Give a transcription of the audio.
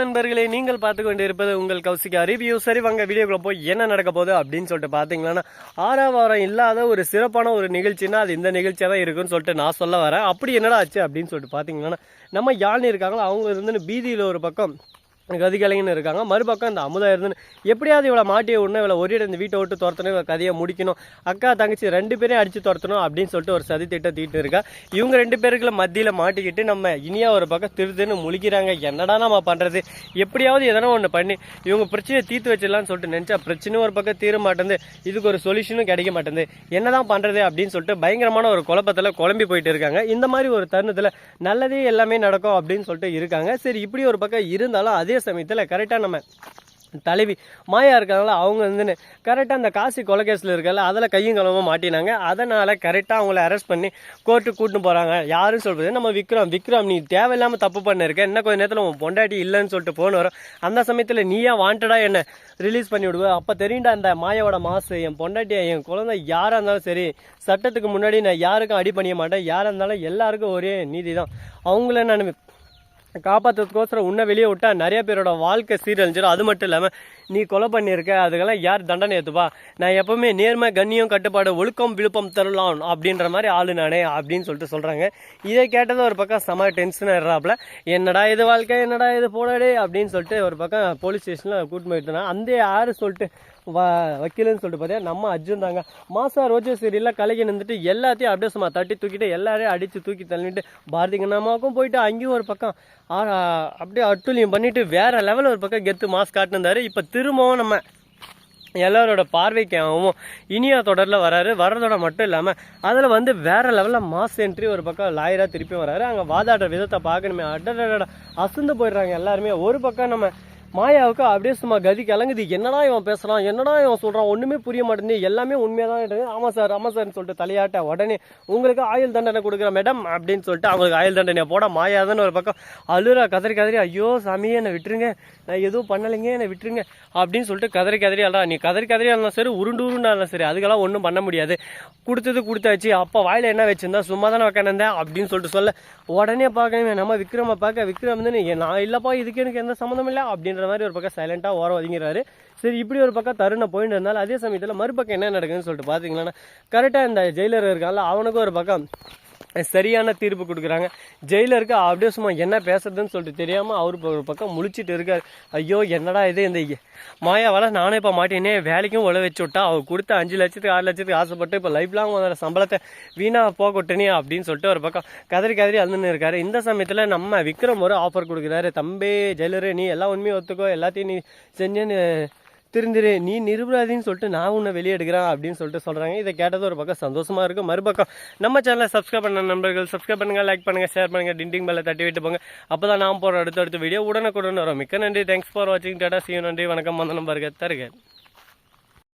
நண்பர்களே நீங்கள் பார்த்து கொண்டு இருப்பது உங்கள் கௌசிகா ரிவ்யூ. சரி வாங்க வீடியோக்குள்ள போய் என்ன நடக்க போகுது அப்படின்னு சொல்லிட்டு பார்த்தீங்கன்னா ஆறாம் வாரம் இல்லாத ஒரு சிறப்பான ஒரு நிகழ்ச்சினா அது இந்த நிகழ்ச்சியாக தான் இருக்குன்னு சொல்லிட்டு நான் சொல்ல வரேன். அப்படி என்னடா ஆச்சு அப்படின்னு சொல்லிட்டு பார்த்தீங்கன்னா நம்ம யாழ்னி இருக்காங்களோ அவங்க வந்து பீதியில் ஒரு பக்கம் கதிகலைன்னு இருக்காங்க. மறுபக்கம் இந்த அமுதா இருந்து எப்படியாவது இவளை மாட்டியை விடணும் இவளை ஒரு இந்த வீட்டை விட்டு துரத்தணும் இவளை கதையை முடிக்கணும். அக்கா தங்கச்சி ரெண்டு பேரையும் அடித்து துரத்தணும் அப்படின்னு சொல்லிட்டு ஒரு சதி திட்டம் தீட்டு இருக்கா. இவங்க ரெண்டு பேருக்குள்ள மத்தியில் மாட்டிக்கிட்டு நம்ம இனியா ஒரு பக்கம் திருதுன்னு முழிக்கிறாங்க. என்னடா நம்ம பண்ணுறது எப்படியாவது எதனா ஒன்று பண்ணி இவங்க பிரச்சனையை தீர்த்து வச்சிடலாம்னு சொல்லிட்டு நினச்சா பிரச்சனையும் ஒரு பக்கம் தீர மாட்டேங்குது. இதுக்கு ஒரு சொல்யூஷனும் கிடைக்க மாட்டேங்குது. என்னதான் பண்ணுறது அப்படின்னு சொல்லிட்டு பயங்கரமான ஒரு குழப்பத்தில் குழம்பி போயிட்டு இருக்காங்க. இந்த மாதிரி ஒரு தருணத்தில் நல்லதே எல்லாமே நடக்கும் அப்படின்னு சொல்லிட்டு இருக்காங்க. சரி இப்படி ஒரு பக்கம் இருந்தாலும் அதே சமயத்தில் கரெக்டாக நம்ம தலைவி மாயா இருக்காங்களா அவங்க வந்து கரெக்டாக அந்த காசி கொலைகேஸில் இருக்கல அதில் கையும் களவும் மாட்டினாங்க. அதனால் கரெக்டாக அவங்கள அரெஸ்ட் பண்ணி கோர்ட்டு கூட்டின்னு போகிறாங்க யாரும் சொல்கிறது நம்ம விக்ரம். விக்ரம் நீ தேவையில்லாமல் தப்பு பண்ணிருக்க. என்ன கொஞ்ச நேரத்தில் உன் பொண்டாட்டி இல்லைன்னு சொல்லிட்டு போன வரும். அந்த சமயத்தில் நீயே வாண்டடாக என்னை ரிலீஸ் பண்ணி விடுவ? அப்போ தெரியுண்டா அந்த மாயாவோட மாசு. என் பொண்டாட்டியை என் குழந்தை யாராக இருந்தாலும் சரி சட்டத்துக்கு முன்னாடி நான் யாருக்கும் அடி பண்ணிய மாட்டேன். யாராக இருந்தாலும் எல்லாருக்கும் ஒரே நீதி தான் அவங்கள நான் காப்பாற்றுறதுக்கோசரம் உன்னை வெளியே விட்டா நிறைய பேரோட வாழ்க்கை சீரழிஞ்சிடும் அது மட்டும் இல்லாமல் நீ கொலை பண்ணியிருக்க அதுக்கெல்லாம் யார் தண்டனை ஏற்றுப்பா நான் எப்பவுமே நேர்மை கண்ணியம் கட்டுப்பாடு ஒழுக்கம் விழுப்பம் தரலாம் அப்படின்ற மாதிரி ஆளு நானே அப்படின்னு சொல்லிட்டு சொல்கிறாங்க இதை கேட்டது ஒரு பக்கம் செம டென்ஷன் ஆயிடுறாப்புல என்னடா இது வாழ்க்கை? என்னடா இது போடாடே அப்படின்னு சொல்லிட்டு ஒரு பக்கம் போலீஸ் ஸ்டேஷனில் கூட்டு போயிட்டு அந்த யார் சொல்லிட்டு வ வக்கீலுன்னு சொல்லிட்டு பார்த்தா நம்ம அர்ஜுன் தாங்க. மாசா ரோஜா சீரியலில் கலைக்கு நின்றுட்டு எல்லாத்தையும் அப்படியே சும்மா தட்டி தூக்கிட்டு எல்லாரையும் அடித்து தூக்கி தள்ளிட்டு பாரதி கண்ணாமாவுக்கும் போயிட்டு அங்கேயும் ஒரு பக்கம். அப்படியே அட்டுலியம் பண்ணிட்டு வேற லெவலில் ஒரு பக்கம் கெத்து மாஸ் காட்டினிருந்தாரு இப்போ திரும்பவும் நம்ம எல்லாரோட பார்வைக்காகவும் இனியா தொடரில் வராரு. வர்றதோட மட்டும் இல்லாமல் அதில் வந்து வேற லெவலில் மாஸ் என்ட்ரி ஒரு பக்கம் லாயராக திருப்பி வராரு. அங்கே வாதாடுற விதத்தை பார்க்கணுமே. அடடட அசந்து போயிடுறாங்க எல்லாருமே ஒரு பக்கம் நம்ம மாயாவுக்கு அப்படியே சும்மா கதி கலங்குது. என்னடா இவன் பேசுறான்? என்னடா இவன் சொல்றான்? ஒண்ணுமே புரிய மாட்டேங்குது. எல்லாமே உண்மையாக தான் இருக்குது. ஆமா சார் ஆமா சார்னு சொல்லிட்டு தலையாட்ட உடனே உங்களுக்கு ஆயுள் தண்டனை கொடுக்குற மேடம் அப்படின்னு சொல்லிட்டு அவங்களுக்கு ஆயுள் தண்டனை போட மாயாதான்னு ஒரு பக்கம். அழுற கதறி கதறி ஐயோ சாமியே என்னை விட்டுருங்க. நான் எதுவும் பண்ணலைங்க என்னை விட்டுருங்க அப்படின்னு சொல்லிட்டு கதறி கதறி அழறா. நீ கதறி கதறி இருந்தாலும் சரி உருண்டு உருண்டா இருந்தாலும் சரி அதுக்கெல்லாம் ஒன்றும் பண்ண முடியாது. கொடுத்தது கொடுத்தாச்சு. அப்போ வாயில என்ன வச்சிருந்தா? சும்மா தானே உட்காந்துருந்தேன் அப்படின்னு சொல்லிட்டு சொல்ல உடனே பார்க்கணுமே நம்ம விக்ரம பார்க்க விக்ரம் வந்து நான் இல்லப்பா இதுக்கு எனக்கு எந்த சம்மந்தம் இல்லை அப்படின்ற மாதிரி ஒரு பக்கம் சைலண்ட்டாக ஓரம் ஒதுங்கிறாரு சரி இப்படி ஒரு பக்கம் தருணை போயிட்டு இருந்தாலும் அதே சமயத்தில் மறுபக்கம் என்ன நடக்குதுன்னு சொல்லிட்டு பார்த்தீங்கன்னா கரெக்டாக இந்த ஜெயிலர் இருக்காங்களா அவனுக்கும் ஒரு பக்கம் சரியான தீர்ப்பு கொடுக்குறாங்க. ஜெயிலருக்கு அப்படியே சும்மா என்ன பேசுறதுன்னு சொல்லிட்டு தெரியாமல் அவர் ஒரு பக்கம் முழிச்சிட்டு இருக்கார். ஐயோ என்னடா இது இந்த மாயாவால் நானே இப்போ மாட்டேனே வேலைக்கும் உழ வச்சு விட்டா அவர் கொடுத்த அஞ்சு லட்சத்துக்கு ஆறு லட்சத்துக்கு ஆசைப்பட்டு இப்போ லைஃப் லாங் வர சம்பளத்தை வீணாக போகட்டனே அப்படின்னு சொல்லிட்டு ஒரு பக்கம் கதறி கதறி அழுந்துன்னு இருக்காரு. இந்த சமயத்தில் நம்ம விக்ரம் ஒரு ஆஃபர் கொடுக்குறாரு. தம்பி ஜெயிலரு நீ எல்லா உண்மையும் ஒத்துக்கோ எல்லாத்தையும் நீ செஞ்சுன்னு திருந்திரு நீ நிருபராதின்னு சொல்லிட்டு நான் உன்னை வெளியே எடுக்கிறேன் அப்படின்னு சொல்லிட்டு சொல்கிறாங்க இதை கேட்டது ஒரு பக்கம் சந்தோஷமாக இருக்கும் மறுபக்கம் நம்ம சேனலை சப்ஸ்கிரைப் பண்ண நண்பர்கள் சப்ஸ்கிரைப் பண்ணுங்க லைக் பண்ணுங்கள் ஷேர் பண்ணுங்க டிண்டிங் பெல்லை தட்டி விட்டு போங்க. அப்போ தான் நான் போகிற அடுத்த அடுத்த வீடியோ உடனுக்குடன் வரும். மிக்க நன்றி. தேங்க்ஸ் ஃபார் வாட்சிங் டாடா சியூ நன்றி. வணக்கம். வந்த பாருங்க தருக.